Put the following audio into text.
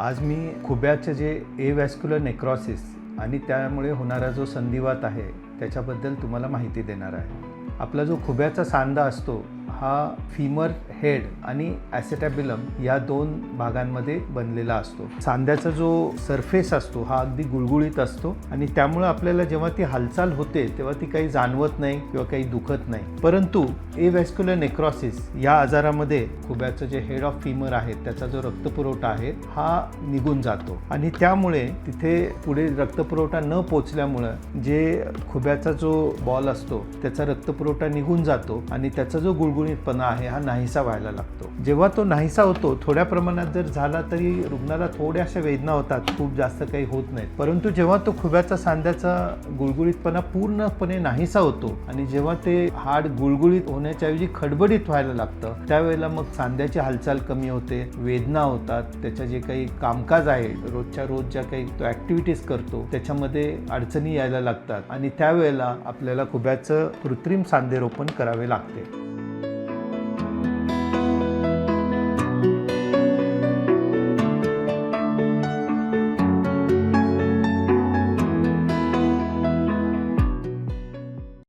आज मी खुब्याचे जे ए वॅस्क्युलर नेक्रॉसिस आणि त्यामुळे होणारा जो संधिवात आहे त्याच्याबद्दल तुम्हाला माहिती देणार आहे. आपला जो खुब्याचा सांधा असतो हा फीमर हेड आणि ॲसेटॅबिलम या दोन भागांमध्ये बनलेला असतो. सांध्याचा जो सरफेस असतो हा अगदी गुळगुळीत असतो आणि त्यामुळे आपल्याला जेव्हा ती हालचाल होते तेव्हा ती काही जाणवत नाही किंवा काही दुखत नाही. परंतु ए वॅस्क्युलर नेक्रॉसिस या आजारामध्ये खुब्याचं जे हेड ऑफ फीमर आहे त्याचा जो रक्तपुरवठा आहे हा निघून जातो. आणि त्यामुळे तिथे पुढे रक्तपुरवठा न पोचल्यामुळं जे खुब्याचा जो बॉल असतो त्याचा रक्तपुरवठा निघून जातो आणि त्याचा जो गुळगुळी गुळगुळीतपणा आहे हा नाहीसा व्हायला लागतो. जेव्हा तो नाहीसा होतो थोड्या प्रमाणात जर झाला तरी रुग्णाला थोड्याशा वेदना होतात खूप जास्त काही होत नाहीत. परंतु जेव्हा तो खुब्याचा सांध्याचा गुळगुळीतपणा पूर्णपणे नाहीसा होतो आणि जेव्हा ते हाड गुळगुळीत होण्याच्याऐवजी खडबडीत व्हायला लागतं त्यावेळेला मग सांध्याची हालचाल कमी होते वेदना होतात. त्याच्या जे काही कामकाज आहे रोजच्या रोज ज्या काही तो ॲक्टिव्हिटीज करतो त्याच्यामध्ये अडचणी यायला लागतात आणि त्यावेळेला आपल्याला खुब्याचं कृत्रिम सांधेरोपण करावे लागते.